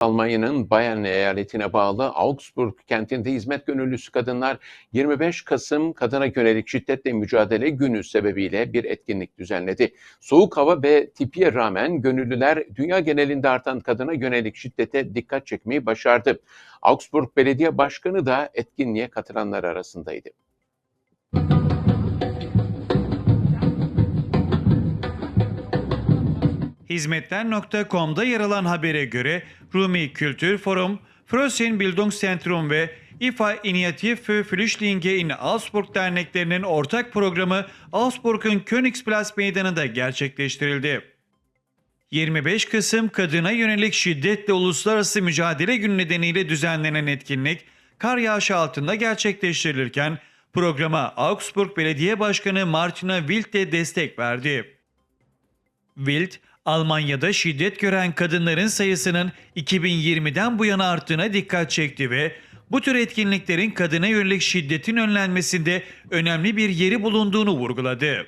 Almanya'nın Bayern eyaletine bağlı Augsburg kentinde hizmet gönüllüsü kadınlar 25 Kasım kadına yönelik şiddetle mücadele günü sebebiyle bir etkinlik düzenledi. Soğuk hava ve tipiye rağmen gönüllüler dünya genelinde artan kadına yönelik şiddete dikkat çekmeyi başardı. Augsburg Belediye Başkanı da etkinliğe katılanlar arasındaydı. Hizmetler.com'da yer alan habere göre Rumi Kültür Forum, Frössin Bildungszentrum ve İFA Initiative für Flüchtlinge in Augsburg derneklerinin ortak programı Augsburg'un Königsplatz Meydanı'nda gerçekleştirildi. 25 Kasım Kadına Yönelik Şiddetle Uluslararası Mücadele Günü nedeniyle düzenlenen etkinlik kar yağışı altında gerçekleştirilirken programa Augsburg Belediye Başkanı Martina Wild de destek verdi. Wild, Almanya'da şiddet gören kadınların sayısının 2020'den bu yana arttığına dikkat çekti ve bu tür etkinliklerin kadına yönelik şiddetin önlenmesinde önemli bir yeri bulunduğunu vurguladı.